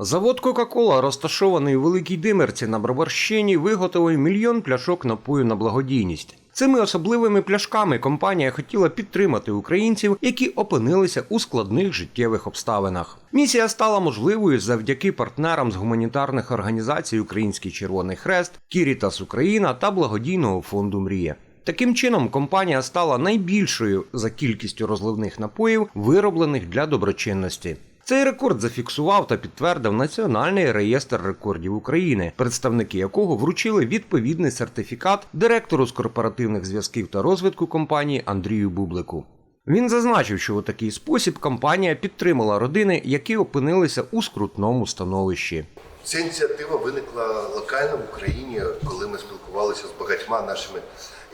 Завод Кока-Кола, розташований у Великій Димерці на Броварщині, виготовив мільйон пляшок напою на благодійність. Цими особливими пляшками компанія хотіла підтримати українців, які опинилися у складних життєвих обставинах. Місія стала можливою завдяки партнерам з гуманітарних організацій Український Червоний Хрест, Кірітас Україна та благодійного фонду Мрія. Таким чином, компанія стала найбільшою за кількістю розливних напоїв, вироблених для доброчинності. Цей рекорд зафіксував та підтвердив Національний реєстр рекордів України, представники якого вручили відповідний сертифікат директору з корпоративних зв'язків та розвитку компанії Андрію Бублику. Він зазначив, що у такий спосіб компанія підтримала родини, які опинилися у скрутному становищі. Ця ініціатива виникла локально в Україні, коли ми спілкувалися з багатьма нашими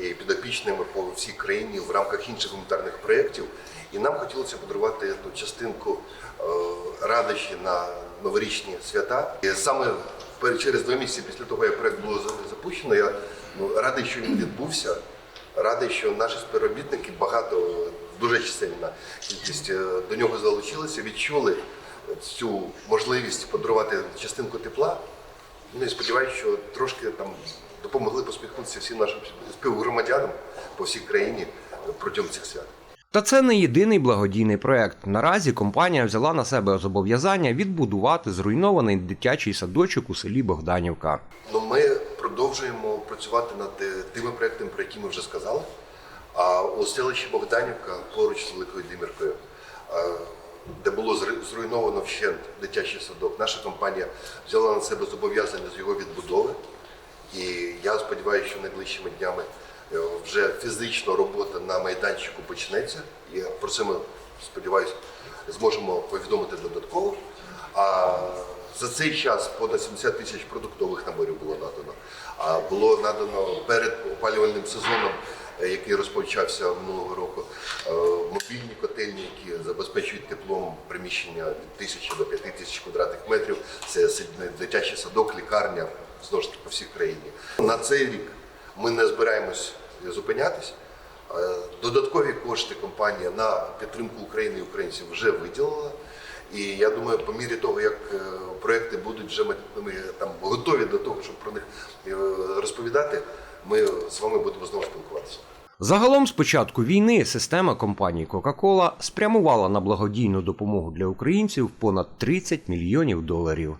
е, підопічними по всій країні в рамках інших гуманітарних проєктів. І нам хотілося подарувати ту частинку е, радощі на новорічні свята. І саме через два місяці після того, як проєкт було запущено, я ну, радий, що він відбувся. Радий, що наші співробітники багато, дуже чисельна кількість е, до нього залучилися, відчули цю можливість подарувати частинку тепла. Ну і сподіваюся, що трошки там допомогли посміхнутися всім нашим співгромадянам по всій країні протягом цих свят. Та це не єдиний благодійний проект. Наразі компанія взяла на себе зобов'язання відбудувати зруйнований дитячий садочок у селі Богданівка. Ну, ми продовжуємо працювати над е, тими проектами, про які ми вже сказали. А у селищі Богданівка поруч з Великою Диміркою, е, де було зру- зруйновано вщент дитячий садок, наша компанія взяла на себе зобов'язання з його відбудови. І я сподіваюся, що найближчими днями вже фізично робота на майданчику почнеться. І про це ми сподіваюся зможемо повідомити додатково. А за цей час понад 70 тисяч продуктових наборів було надано. А було надано перед опалювальним сезоном, е, який розпочався минулого року, е, мобільні котельні, які забезпечують теплом приміщення від тисячі до п'яти тисяч квадратних метрів. Це дитячий садок, лікарня знову ж таки по всій країні. На цей рік ми не збираємось зупинятись. Е, Додаткові кошти компанія на підтримку України і українців вже виділила. І я думаю, по мірі того, як е, проекти будуть вже ми, там готові до того, щоб про них е, розповідати, ми з вами будемо знову спілкуватися. Загалом з початку війни система компанії Coca-Cola спрямувала на благодійну допомогу для українців понад 30 мільйонів доларів.